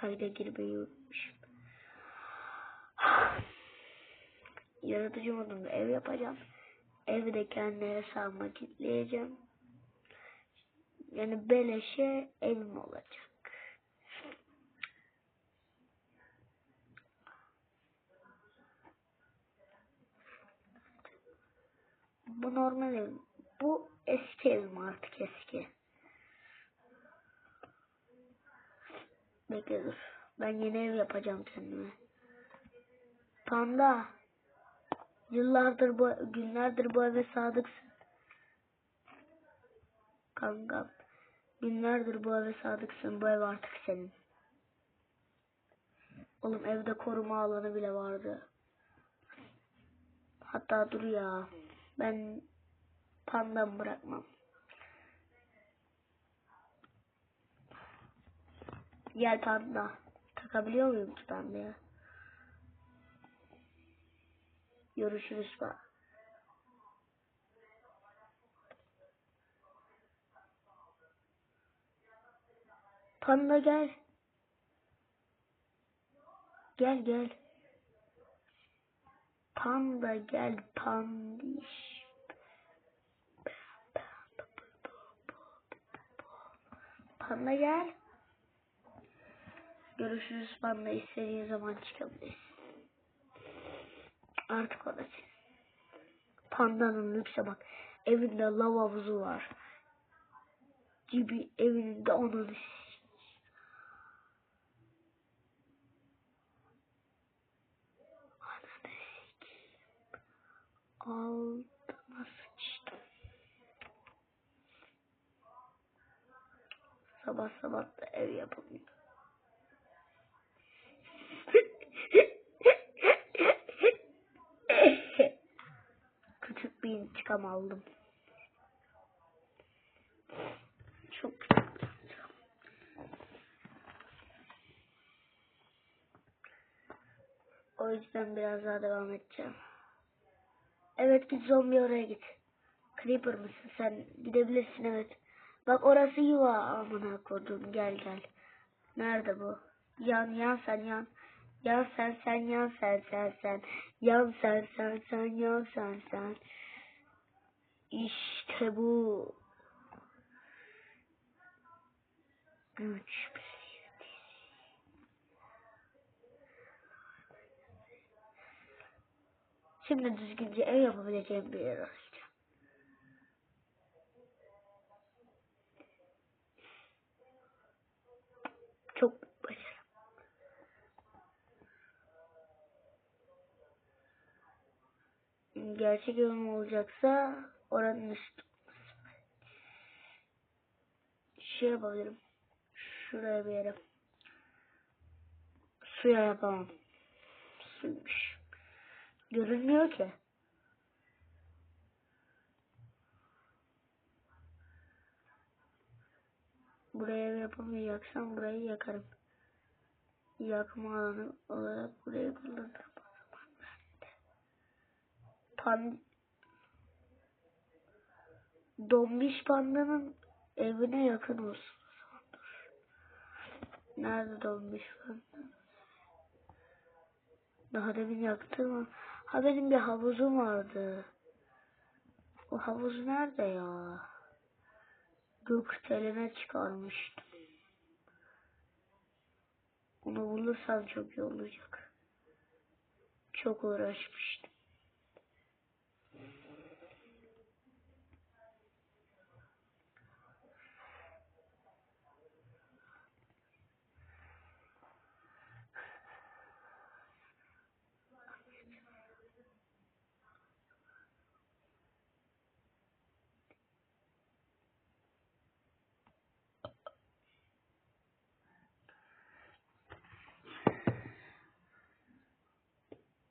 kayda girmeyi unutmuşum. Yaratıcı modunda ev yapacağım. Evi de kendi hesabıma kilitleyeceğim. Yani beleşe evim olacak. Bu normal ev. Bu eski evim artık eski. Bekle dur. Ben yeni ev yapacağım kendime. Panda. Yıllardır bu günlerdir bu eve sadıksın. Kankam. Günlerdir bu eve sadıksın. Bu ev artık senin. Oğlum evde koruma alanı bile vardı. Hatta dur ya. Ben pandamı bırakmam. Gel panda. Takabiliyor muyum ki pandaya? Görüşürüz bak. Panda gel. Gel gel. Panda gel pandiş. Panda gel. Görüşürüz panda istediğin zaman çıkabilirsin. Artık orası. Pandanın lükse bak. Evinde lav havuzu var. Gibi evinde onun Altıma sıçtım. Sabah sabah da ev yapılıyor. Küçük bir intikam aldım. Çok. O yüzden biraz daha devam edeceğim. Evet git zombi oraya git. Creeper mısın sen? Gidebilirsin evet. Bak orası yuva amına kodum gel gel. Nerede bu? Yan yan sen yan. Yan sen sen yan sen sen sen. Yan sen sen sen yan sen sen. İşte bu. Güç belirtisi. Şimdi düzgünce ev yapabileceğim bir yer arayacağım. Çok başarım. Gerçek evim olacaksa oranın üstü. Şey yapabilirim. Şuraya bir yere. Suya yapamam. Suymuş. Görünmüyor ki. Buraya yapamayacaksam burayı yakarım. Yakma alanı olarak burayı kullanırım. Pan Dombiş pandanın evine yakın olsun. Nerede dombiş panda? Daha demin yaktım ama. Ha benim bir havuzum vardı. O havuz nerede ya? Gökdelen'e çıkarmıştım. Onu bulursam çok iyi olacak. Çok uğraşmıştım.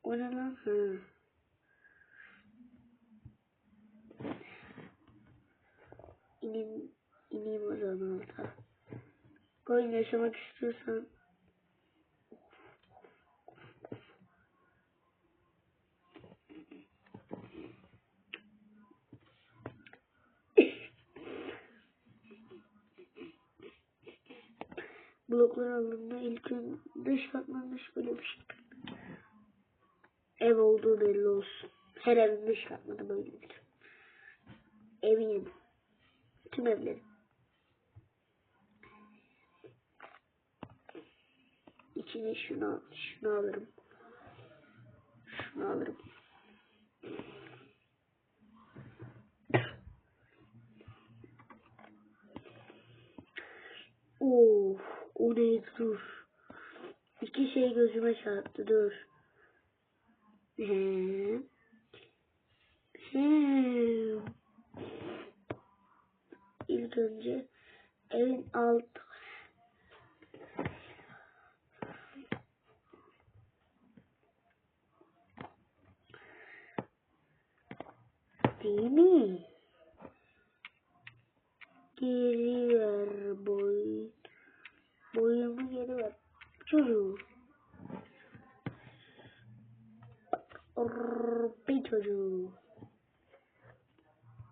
O ne lan? İneyim, ineyim o zaman alta. Koyun yaşamak istiyorsan bloklar alındığında ilk ön dış katmanında böyle bir şey. Ev olduğu belli olsun. Her evin dış katmanı böyledir. Eminim. Tüm evlerin. İçine şunu, şunu alırım. Şunu alırım. Of, o neydi dur. İki şey gözüme çarptı dur. İlk önce evin alt Değil mi? Geri ver boy. Boyumu geri ver. Çocuğu. Orpi çocuğu.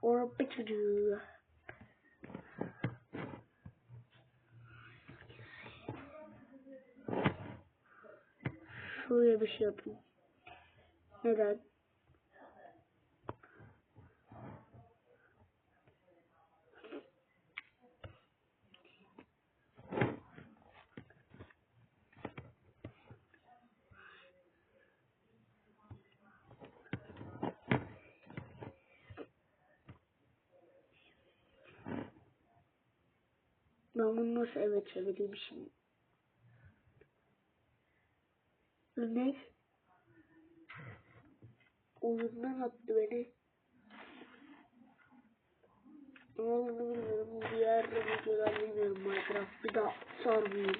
Orpi çocuğu. Şuraya bir şey yapayım. Neden? Ben bunu nasıl eve çevireyim şimdi? Ömer oyundan attı beni. Ne olduğunu bilmiyorum. Diğer videolar bilmiyorum Minecraft. Bir daha sarmıyor.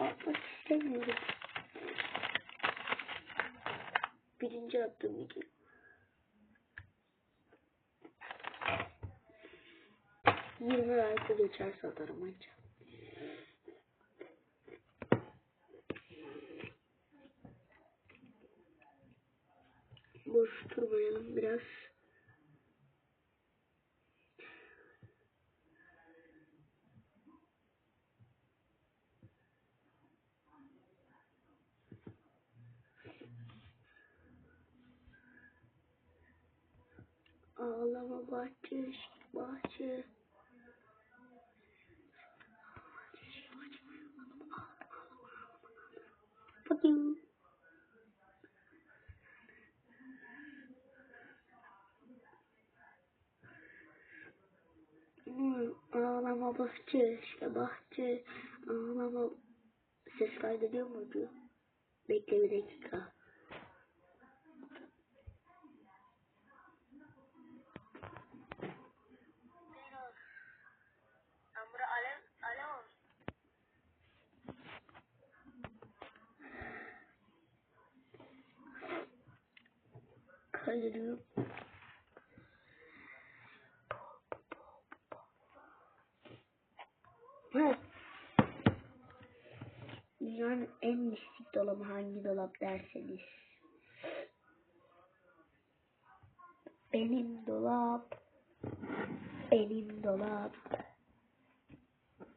atmak istemiyorum. Birinci attım ikinci. 20 like'ı geçer satarım anca. Boş durmayalım biraz. Ağlama bahçe, bahçe. Hmm, Ağlama bahçe, işte bahçe, ağlama. Ses kaydediyor muydu? Bekle bir dakika. Kaydediyorum. Evet. Dünyanın en mistik dolabı hangi dolap derseniz. Benim dolap. Benim dolap.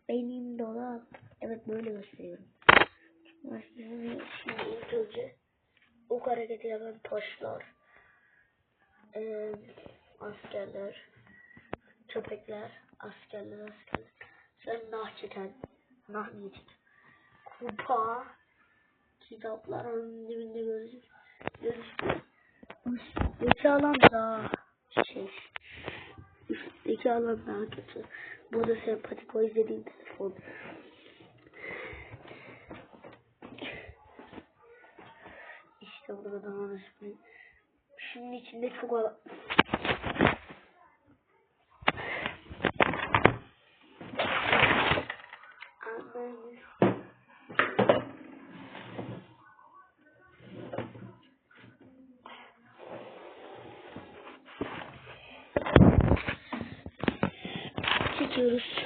Benim dolap. Evet böyle gösteriyorum. Şimdi ilk önce ok hareketi yapan taşlar. Ee, askerler. Köpekler. Askerler askerler. Sen nah çeken. Nah yiyecek. Kupa. Kitapların dibinde gözük. Gözük. Üstteki alan daha şey. Üstteki alan daha kötü. Bu da sempatik o izlediğim telefon. İşte burada daha resmi. Şimdi içinde. Anlayın. Çekiyoruz.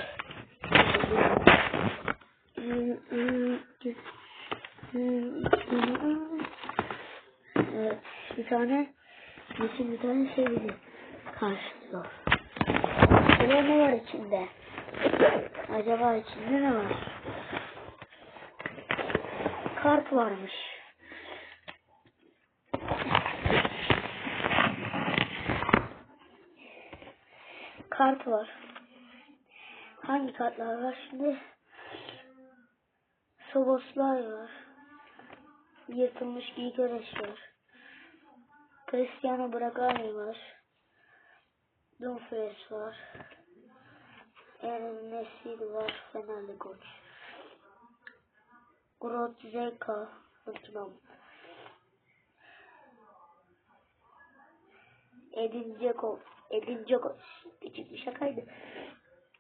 Evet, bir tane yeşil bir tane şey bizi karşılıyor. Acaba ne var içinde? Acaba içinde ne var? Kart varmış. Kart var. Hangi kartlar var şimdi? Soboslar var. Yırtılmış giyik var. Cristiano Bragani var. Dumfries var. Eren Nesil var. Fenerli koç. Grot Zeka. Unutmam. Edin Dzeko. Edin Dzeko. Küçük bir şakaydı.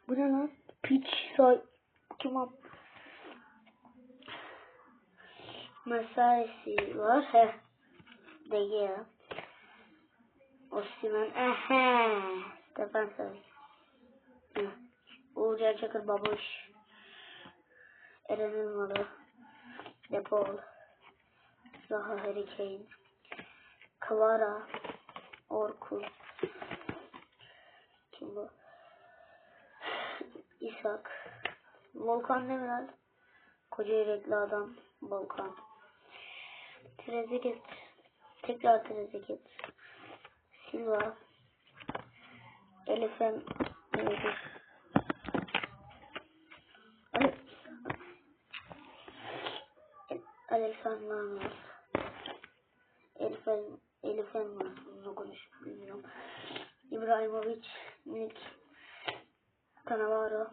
Bu ne lan? Piç soy. Kim o? Mesaisi var. He. De Gea. Osimhen. Ehe. Stefan Savic. Hı. Uğurcan Çakır Babuş. Eren Elmalı. Depol. Zaha Harry Kane. Clara. Orkun. Kim bu? İshak. Volkan Demirel. Koca yürekli adam. Volkan. Trezeguet. Tekrar Trezeguet. Silva. Elifen. Neydi? Ale- Alexander Arnold. Elifen. Elifen var. Bununla konuş. Bilmiyorum. İbrahimovic. Milik. Cannavaro.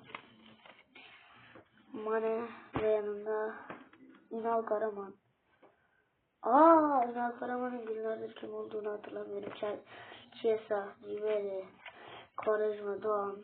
Mane ve yanında Ünal Karaman. Aa, Ünal Karaman'ın günlerdir kim olduğunu hatırlamıyorum. și să liveze Corejul, Doamne.